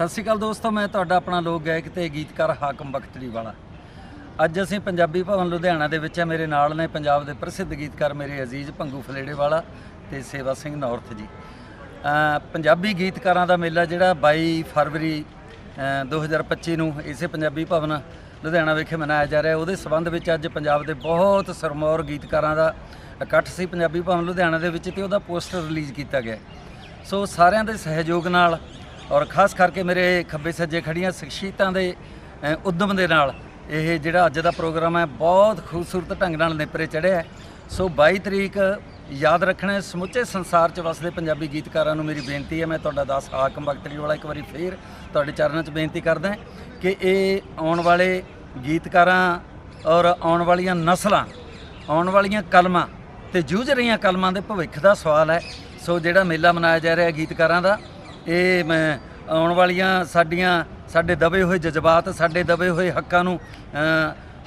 ਸਤਿ ਸ਼੍ਰੀ ਅਕਾਲ ਦੋਸਤੋ ਮੈਂ ਤੁਹਾਡਾ ਆਪਣਾ ਲੋਕ ਗਾਇਕ ਤੇ ਗੀਤਕਾਰ ਹਾਕਮ ਬਖਤਰੀ ਵਾਲਾ ਅੱਜ ਅਸੀਂ ਪੰਜਾਬੀ ਭਵਨ ਲੁਧਿਆਣਾ ਦੇ ਵਿੱਚ ਆ ਮੇਰੇ ਨਾਲ ਨੇ ਪੰਜਾਬ ਦੇ ਪ੍ਰਸਿੱਧ ਗੀਤਕਾਰ ਮੇਰੇ ਅਜ਼ੀਜ਼ ਭੰਗੂ ਫਲੇੜੇ ਵਾਲਾ ਤੇ ਸੇਵਾ ਸਿੰਘ ਨੌਰਥ ਜੀ। ਪੰਜਾਬੀ ਗੀਤਕਾਰਾਂ ਦਾ ਮੇਲਾ ਜਿਹੜਾ 22 ਫਰਵਰੀ ਅ, 2025 ਨੂੰ ਇਸੇ ਪੰਜਾਬੀ ਭਵਨ ਲੁਧਿਆਣਾ ਵਿਖੇ ਮਨਾਇਆ ਜਾ ਰਿਹਾ। ਉਹਦੇ ਸਬੰਧ ਵਿੱਚ ਅੱਜ ਪੰਜਾਬ ਦੇ ਬਹੁਤ ਸਰਮੌਰ ਗੀਤਕਾਰਾਂ ਦਾ ਇਕੱਠ ਸੀ ਪੰਜਾਬੀ ਭਵਨ ਲੁਧਿਆਣਾ ਦੇ ਵਿੱਚ ਤੇ ਉਹਦਾ ਪੋਸਟਰ ਰਿਲੀਜ਼ ਕੀਤਾ ਗਿਆ। ਸੋ ਸਾਰਿਆਂ ਦੇ ਸਹਿਯੋਗ ਨਾਲ ਔਰ ਖਾਸ ਕਰਕੇ ਮੇਰੇ ਖੱਬੇ ਸੱਜੇ ਖੜੀਆਂ ਸ਼ਖਸੀਅਤਾਂ ਦੇ ਅ, ਉਦਮ ਦੇ ਨਾਲ ਇਹ ਜਿਹੜਾ ਅੱਜ ਦਾ ਪ੍ਰੋਗਰਾਮ ਹੈ ਬਹੁਤ ਖੂਬਸੂਰਤ ਢੰਗ ਨਾਲ ਨੇਪਰੇ ਚੜ੍ਹਿਆ ਸੋ 22 ਤਰੀਕ ਯਾਦ ਰੱਖਣਾ ਸਮੁੱਚੇ ਸੰਸਾਰ 'ਚ ਵਸਦੇ ਪੰਜਾਬੀ ਗੀਤਕਾਰਾਂ ਨੂੰ ਮੇਰੀ ਬੇਨਤੀ ਹੈ ਮੈਂ ਤੁਹਾਡਾ ਦਾਸ ਹਾਕਮ ਬਖਤਰੀ ਵਾਲਾ ਇੱਕ ਵਾਰੀ ਫੇਰ ਤੁਹਾਡੇ ਚਰਨਾਂ 'ਚ ਬੇਨਤੀ ਕਰਦਾ ਕਿ ਇਹ ਆਉਣ ਵਾਲੇ ਗੀਤਕਾਰਾਂ ਔਰ ਆਉਣ ਵਾਲੀਆਂ ਨਸਲਾਂ ਆਉਣ ਵਾਲੀਆਂ ਕਲਮਾਂ ਤੇ ਜੂਝ ਰਹੀਆਂ ਕਲਮਾਂ ਦੇ ਭਵਿੱਖ ਦਾ ਸਵਾਲ ਹੈ। ਸੋ ਜਿਹੜਾ ਮੇਲਾ ਮਨਾਇਆ ਜਾ ਰਿਹਾ ਗੀਤਕਾਰਾਂ ਦਾ ਇਹ ਮੈਂ ਆਉਣ ਵਾਲੀਆਂ ਸਾਡੀਆਂ ਸਾਡੇ ਦਬੇ ਹੋਏ ਜਜ਼ਬਾਤ ਸਾਡੇ ਦਬੇ ਹੋਏ ਹੱਕਾਂ ਨੂੰ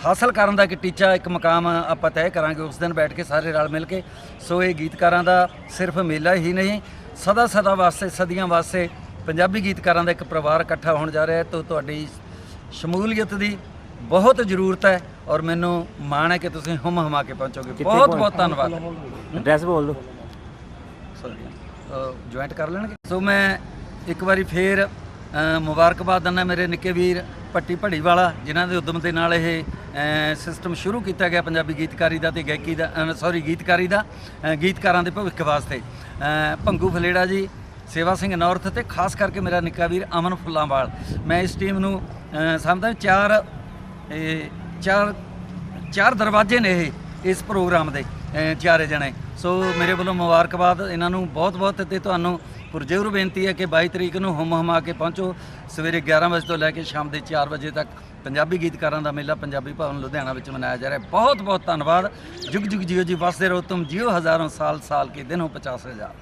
ਹਾਸਲ ਕਰਨ ਦਾ ਇੱਕ ਟੀਚਾ ਇੱਕ ਮਕਾਮ ਆਪਾਂ ਤੈਅ ਕਰਾਂਗੇ ਉਸ ਦਿਨ ਬੈਠ ਕੇ ਸਾਰੇ ਰਲ ਮਿਲ ਕੇ। ਸੋ ਇਹ ਗੀਤਕਾਰਾਂ ਦਾ ਸਿਰਫ ਮੇਲਾ ਹੀ ਨਹੀਂ ਸਦਾ ਸਦਾ ਵਾਸਤੇ ਸਦੀਆਂ ਵਾਸਤੇ ਪੰਜਾਬੀ ਗੀਤਕਾਰਾਂ ਦਾ ਇੱਕ ਪਰਿਵਾਰ ਇਕੱਠਾ ਹੋਣ ਜਾ ਰਿਹਾ ਹੈ। ਤਾਂ ਤੁਹਾਡੀ ਸ਼ਮੂਲੀਅਤ ਦੀ ਬਹੁਤ ਜ਼ਰੂਰਤ ਹੈ ਔਰ ਮੈਨੂੰ ਮਾਣ ਹੈ ਕਿ ਤੁਸੀਂ ਹਮ ਹਮਾ ਕੇ ਪਹੁੰਚੋਗੇ। ਬਹੁਤ ਬਹੁਤ ਧੰਨਵਾਦ। ਐਡਰੈਸ ਬੋਲ ਦਿਓ। ਜੁਆਇੰਟ ਕਰ ਲੈਣਗੇ। ਸੋ ਮੈਂ ਇੱਕ ਵਾਰੀ ਫੇਰ ਮੁਬਾਰਕਬਾਦ ਦਿੰਦਾ ਮੇਰੇ ਨਿੱਕੇ ਵੀਰ ਪੱਟੀ ਭੜੀ ਵਾਲਾ, ਜਿਨ੍ਹਾਂ ਦੇ ਉਦਮ ਦੇ ਨਾਲ ਇਹ ਸਿਸਟਮ ਸ਼ੁਰੂ ਕੀਤਾ ਗਿਆ ਪੰਜਾਬੀ ਗੀਤਕਾਰੀ ਦਾ ਤੇ ਗਾਇਕੀ ਦਾ ਸੌਰੀ ਗੀਤਕਾਰੀ ਦਾ ਗੀਤਕਾਰਾਂ ਦੇ ਭਵਿੱਖ ਵਾਸਤੇ। ਭੰਗੂ ਫਲੇੜਾ ਜੀ, ਸੇਵਾ ਸਿੰਘ ਨੌਰਥ ਤੇ ਖਾਸ ਕਰਕੇ ਮੇਰਾ ਨਿੱਕਾ ਵੀਰ ਅਮਨ ਫੁੱਲਾਂਵਾਲ। ਮੈਂ ਇਸ ਟੀਮ ਨੂੰ ਸਮਝਦਾ ਚਾਰ ਚਾਰ ਚਾਰ ਦਰਵਾਜ਼ੇ ਨੇ ਇਹ, ਇਸ ਪ੍ਰੋਗਰਾਮ ਦੇ ਚਾਰੇ ਜਣੇ। ਸੋ ਮੇਰੇ ਵੱਲੋਂ ਮੁਬਾਰਕਬਾਦ, ਇਹਨਾਂ ਨੂੰ ਬਹੁਤ-ਬਹੁਤ ਤੇ ਤੁਹਾਨੂੰ ਪੁਰਜੋਰ ਬੇਨਤੀ ਹੈ ਕਿ 22 ਤਰੀਕ ਨੂੰ ਹਮ ਹਮਾ ਕੇ ਪਹੁੰਚੋ। ਸਵੇਰੇ 11 ਵਜੇ ਤੋਂ ਲੈ ਕੇ ਸ਼ਾਮ ਦੇ 4 ਵਜੇ ਤੱਕ ਪੰਜਾਬੀ ਗੀਤਕਾਰਾਂ ਦਾ ਮੇਲਾ ਪੰਜਾਬੀ ਭਵਨ ਲੁਧਿਆਣਾ ਵਿੱਚ ਮਨਾਇਆ ਜਾ ਰਿਹਾ ਹੈ। ਬਹੁਤ-ਬਹੁਤ ਧੰਨਵਾਦ। ਜੁਗ ਜੁਗ ਜੀਓ ਜੀ, ਵਸਦੇ ਰਹੋ ਤੁਮ ਜਿਓ ਹਜ਼ਾਰਾਂ ਸਾਲ ਸਾਲ ਕੇ ਦਿਨ ਹੋ 50 ਹਜ਼ਾਰ।